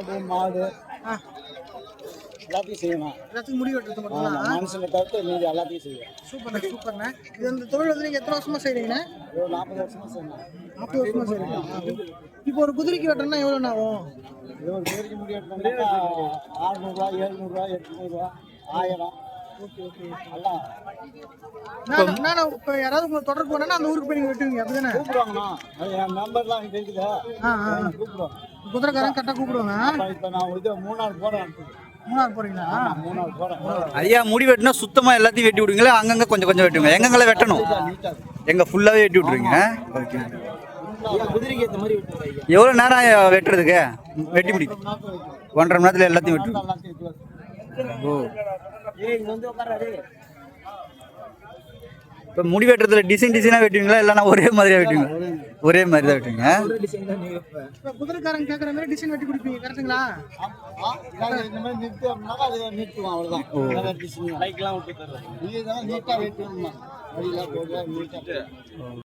ஆடு மாடு. எல்லாத்தையும் செய்யணும் எல்லாத்துக்கும் முடி வெட்டுறது ஆமா, மட்டும்தான் மனுஷனை தவிர்த்து மீதி எல்லாத்தையும் செய்யும் சூப்பர்ண்ணே சூப்பர்ண்ணே. இது இந்த தொழில் வந்து நீங்கள் எத்தனை வருஷமா செய்கிறீங்கண்ணே ஒரு நாற்பது வருஷமா செய்யணும் நாற்பது வருஷமா செய்கிறீங்க இப்போ ஒரு குதிரைக்கு வெட்டணும்னா எவ்வளோண்ணா ஆகும்? இது ஒரு பேருக்கு முடி எடுத்தோம்னாக்கா ஆறுநூறுவா எழுநூறுவா எட்நூறுவா ஆயிரம். இப்போ யாராவது உங்களை தொடர்பு பண்ணா அந்த ஊருக்கு போய் நீங்கள் வெட்டுவீங்க அப்படிதானே? கூப்பிடுவாங்கண்ணா. என். கூப்பிடுவோம் குதிரைக்காரன் கரெக்டாக கூப்பிடுவாங்க இப்போ நான் இது மூணாறு போகிறேன் மூணார் போறீங்களா? மூணாறு போகிறேன் ஐயா முடி வெட்டினா சுத்தமா எல்லாத்தையும் வெட்டி விடுவீங்களா? அங்கங்க கொஞ்சம் கொஞ்சம் வெட்டுங்க எங்கெங்கெல்லாம் வெட்டணும்? எங்க ஃபுல்லாவே வெட்டி விட்டுருவீங்க? ஓகே எவ்வளோ நேரம் வெட்டுறதுக்கு? வெட்டி முடிக்கும் ஒன்றரை மணி நேரத்தில் எல்லாத்தையும் வெட்டுருவோம் இப்போ முடி வெட்டுறதுல டிசைன் டிசைனாக வெட்டுவீங்களா? இல்லைன்னா ஒரே மாதிரியா வெட்டுவீங்களா? ஒரே மாதிரி தான் வெட்டுவீங்க குதிரைக்காரன் கேட்குற மாதிரி டிசைன் வெட்டி கொடுப்பீங்க கரெக்ட்டுங்களா? ஆ, நாங்க இந்த மாதிரி நிறுத்து அப்படின்னாக்கா அது நிறுத்துவோம் அவ்வளவுதான். லைக்லாம் விட்டு தருவோம் நீ இதெல்லாம் நீட்டா வெட்டணுமா வழியெல்லாம் போடுவா நீட்டா